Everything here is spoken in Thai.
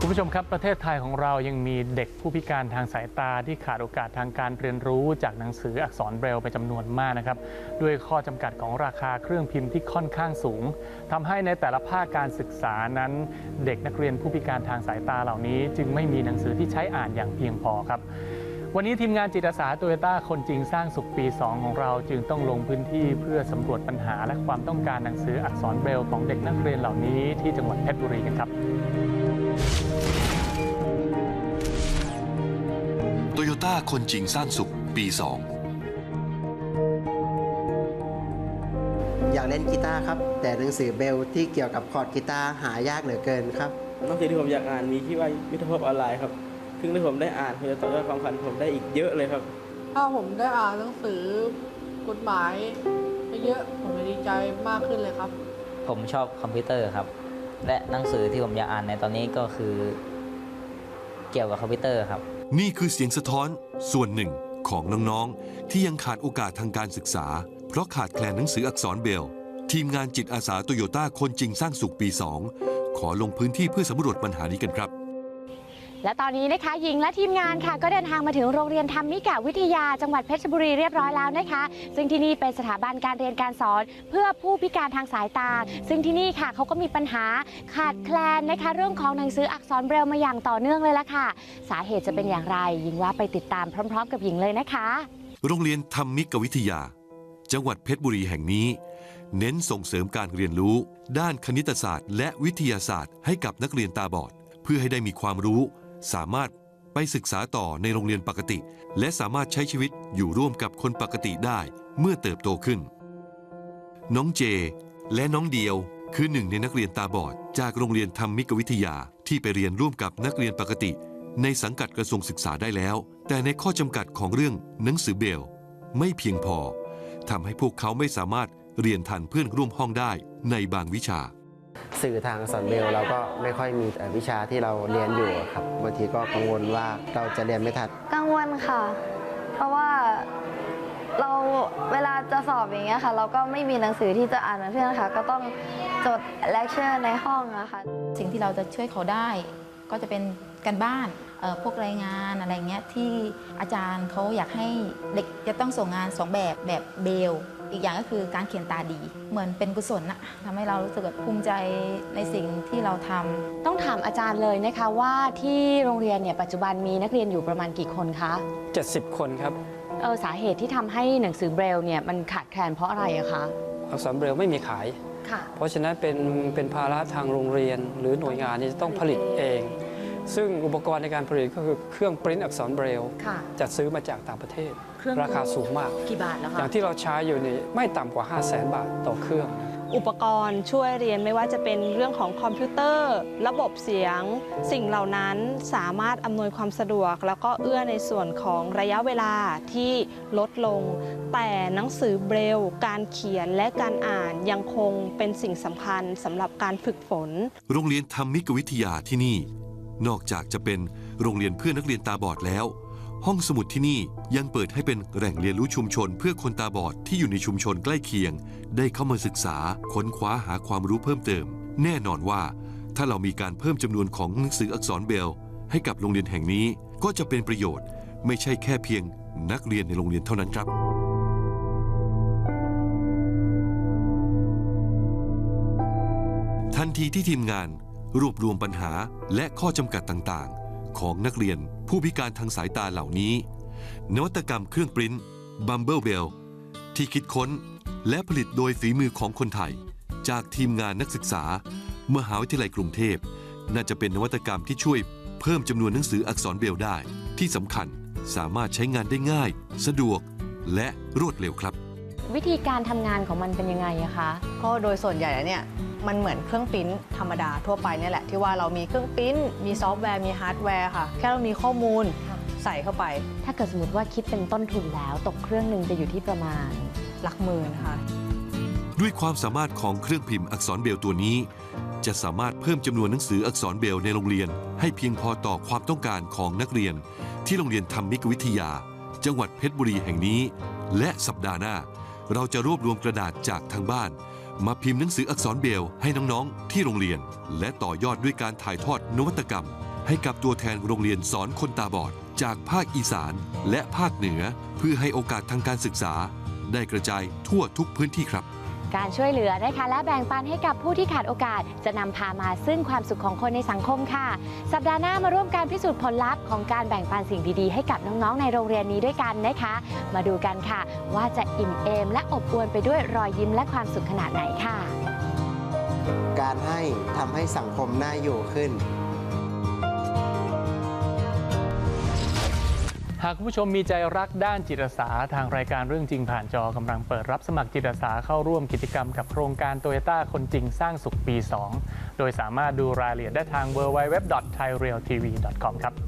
คุณผู้ชมครับ ประเทศไทยของเรายังมีเด็กผู้พิการทางสายตาที่ขาดโอกาสทางการเรียนรู้จากหนังสืออักษรเบรลไปจำนวนมากนะครับ ด้วยข้อจำกัดของราคาเครื่องพิมพ์ที่ค่อนข้างสูงทำให้ในแต่ละภาคการศึกษานั้น เด็กนักเรียนผู้พิการทางสายตาเหล่านี้ จึงไม่มีหนังสือที่ใช้อ่านอย่างเพียงพอครับวันนี้ทีมงานจิตอาสาโตโยต้าคนจริงสร้างสุขปี 2 ของเราจึงต้องลงพื้นที่เพื่อสำรวจปัญหาและความต้องการหนังสืออักษรเบรลของเด็กนักเรียนเหล่านี้ที่จังหวัดเพชรบุรีกันครับ ตโยต้าคนจริงสร้างสุข ปี 2 อยากเล่นกีตาร์ครับ แต่หนังสือเบลที่เกี่ยวกับคอร์ดกีตาร์หายากเหลือเกินครับหนังสือที่ผมอยากอ่านมีที่ว่ายุทธภพออนไลน์ครับซึ่งถ้าผมได้อ่านผมจะต่อยอดความฝันผมได้อีกเยอะเลยครับ ถ้าผมได้อ่านหนังสือกฎหมายเยอะๆผมจะดีใจมากขึ้นเลยครับ ผมชอบคอมพิวเตอร์ครับ และหนังสือที่ผมอยากอ่านในตอนนี้ก็คือ เกี่ยวกับคอมพิวเตอร์ครับ นี่คือเสียงสะท้อนส่วนหนึ่งของน้องๆ ที่ยังขาดโอกาสทางการศึกษา เพราะขาดแคลนหนังสืออักษรเบล ทีมงานจิตอาสาโตโยต้าคนจริงสร้างสุขปี 2 ขอลงพื้นที่เพื่อสำรวจปัญหานี้กันครับ และตอนนี้นะคะหญิงและทีมงานค่ะ ก็เดินทางมาถึงโรงเรียนธรรมิกะวิทยาจังหวัดเพชรบุรีเรียบร้อยแล้วนะคะ ซึ่งที่นี่เป็นสถาบันการเรียนการสอนเพื่อผู้พิการทางสายตา ซึ่งที่นี่ค่ะเขาก็มีปัญหาขาดแคลนนะคะ เรื่องของหนังสืออักษรเบรลมาอย่างต่อเนื่องเลยละค่ะ สาเหตุจะเป็นอย่างไรหญิงว่าไปติดตามพร้อม ๆ กับหญิงเลยนะคะ โรงเรียนธรรมิกวิทยา จังหวัดเพชรบุรีแห่งนี้ เน้นส่งเสริมการเรียนรู้ ด้านคณิตศาสตร์ และวิทยาศาสตร์ ให้กับนักเรียนตาบอด เพื่อให้ได้มีความรู้ สามารถไปศึกษาต่อในโรงเรียนปกติ และสามารถใช้ชีวิตอยู่ร่วมกับคนปกติได้เมื่อเติบโตขึ้น น้องเจ และน้องเดียวคือหนึ่งในนักเรียนตาบอด จากโรงเรียนธรรมิกวิทยาที่ไปเรียนร่วมกับนักเรียนปกติ ในสังกัดกระทรวงศึกษาได้แล้ว แต่ในข้อจำกัดของเรื่องหนังสือเบล ไม่เพียงพอทำให้พวกเขาไม่สามารถเรียนทันเพื่อนร่วมห้องได้ในบางวิชา สื่อทางสอนเบลเราก็ไม่ค่อยมีเอ่อวิชาที่เราเรียนอยู่ครับบางทีก็กังวลว่าเราจะเรียนไม่ทันกังวลค่ะ เพราะว่าเราเวลาจะสอบอย่างเงี้ยค่ะ เราก็ไม่มีหนังสือที่จะอ่านเหมือนเพื่อนค่ะ ก็ต้องจดเลคเชอร์ในห้องอะค่ะสิ่งที่เราจะช่วยเขาได้ก็จะเป็นการบ้านเอ่อพวกรายงานอะไรเงี้ยที่อาจารย์เขาอยากให้เด็กจะต้องส่งงานสองแบบแบบเบล อีกอย่างก็คือการเขียนตาดี เหมือนเป็นกุศลนะทำให้เรารู้สึกแบบภูมิใจในสิ่งที่เราทำต้องถามอาจารย์เลยนะคะว่าที่โรงเรียนเนี่ยปัจจุบันมีนักเรียนอยู่ประมาณกี่คนคะ 70 คนครับเออสาเหตุที่ทำให้หนังสือเบรลล์เนี่ยมันขาดแคลนเพราะอะไรอะคะอักษรเบรลไม่มีขายค่ะเพราะฉะนั้นเป็นเป็นภาระทางโรงเรียนหรือหน่วยงานที่จะต้องผลิตเอง ซึ่งอุปกรณ์ในการผลิตก็คือเครื่องปริ้นอักษรเบรลค่ะจัดซื้อมาจากต่างประเทศเครื่องราคาสูงมากกี่บาทแล้วอคะย่างที่เราใช้อยู่นี่ไม่ต่ำกว่า 5 0 0แสนบาทต่อเครื่อง อุปกรณ์ช่วยเรียนไม่ว่าจะเป็นเรื่องของคอมพิวเตอร์ ระบบเสียง สิ่งเหล่านั้นสามารถอำนวยความสะดวก แล้วก็เอื้อในส่วนของระยะเวลาที่ลดลง แต่หนังสือเบรลล์การเขียนและการอ่านยังคงเป็นสิ่งสำคัญสำหรับการฝึกฝน โรงเรียนธรรมิกวิทยาที่นี่ นอกจากจะเป็นโรงเรียนเพื่อนักเรียนตาบอดแล้ว ห้องสมุดที่นี่ยังเปิดให้เป็นแหล่งเรียนรู้ชุมชน เพื่อคนตาบอดที่อยู่ในชุมชนใกล้เคียง ได้เข้ามาศึกษาค้นคว้าหาความรู้เพิ่มเติม แน่นอนว่า ถ้าเรามีการเพิ่มจำนวนของหนังสืออักษรเบล ให้กับโรงเรียนแห่งนี้ก็จะเป็นประโยชน์ ไม่ใช่แค่เพียงนักเรียนในโรงเรียนเท่านั้นครับทันทีที่ทีมงาน รวบรวมปัญหาและข้อจำกัดต่างๆ ของนักเรียนผู้พิการทางสายตาเหล่านี้ นวัตกรรมเครื่องปริ้นบัมเบิลเบลที่คิดค้นและผลิตโดยฝีมือของคนไทย จากทีมงานนักศึกษามหาวิทยาลัยกรุงเทพ น่าจะเป็นนวัตกรรมที่ช่วยเพิ่มจำนวนหนังสืออักษรเบลได้ ที่สำคัญสามารถใช้งานได้ง่าย สะดวกและรวดเร็วครับ วิธีการทำงานของมันเป็นยังไงอะคะก็โดยส่วนใหญ่แล้วเนี่ย มันเหมือนเครื่องปริ้นธรรมดาทั่วไปเนี่ยแหละ ที่ว่าเรามีเครื่องปริ้นมีซอฟต์แวร์มีฮาร์ดแวร์ค่ะ แค่เรามีข้อมูลใส่เข้าไป ถ้าเกิดสมมติว่าคิดเป็นต้นทุนแล้ว ตกเครื่องหนึ่งจะอยู่ที่ประมาณหลักหมื่นค่ะ ด้วยความสามารถของเครื่องพิมพ์อักษรเบลตัวนี้ จะสามารถเพิ่มจำนวนหนังสืออักษรเบลในโรงเรียน ให้เพียงพอต่อความต้องการของนักเรียน ที่โรงเรียนธรรมิกวิทยา จังหวัดเพชรบุรีแห่งนี้ และสัปดาห์หน้า เราจะรวบรวมกระดาษจากทางบ้าน มาพิมพ์หนังสืออักษรเบลให้น้องๆ ที่โรงเรียน และต่อยอดด้วยการถ่ายทอดนวัตกรรม ให้กับตัวแทนโรงเรียนสอนคนตาบอด จากภาคอีสานและภาคเหนือ เพื่อให้โอกาสทางการศึกษา ได้กระจายทั่วทุกพื้นที่ครับ การช่วยเหลือนะคะและแบ่งปันให้กับผู้ที่ขาดโอกาส จะนำพามาซึ่งความสุขของคนในสังคมค่ะ สัปดาห์หน้ามาร่วมการพิสูจน์ผลลัพธ์ของการแบ่งปันสิ่งดีๆ ให้กับน้องๆในโรงเรียนนี้ด้วยกันนะคะ มาดูกันค่ะ ว่าจะอิ่มเอม และอบอวลไปด้วยรอยยิ้มและความสุขขนาดไหนค่ะ การให้ทำให้สังคมน่าอยู่ขึ้น หากคุณผู้ชมมีใจรักด้านจิตอาสาทางรายการเรื่องจริงผ่านจอกำลังเปิดรับสมัครจิตอาสาเข้าร่วมกิจกรรมกับโครงการโตโยต้าคนจริงสร้างสุขปี 2 โดยสามารถดูรายละเอียดได้ทาง www.thairealtv.com ครับ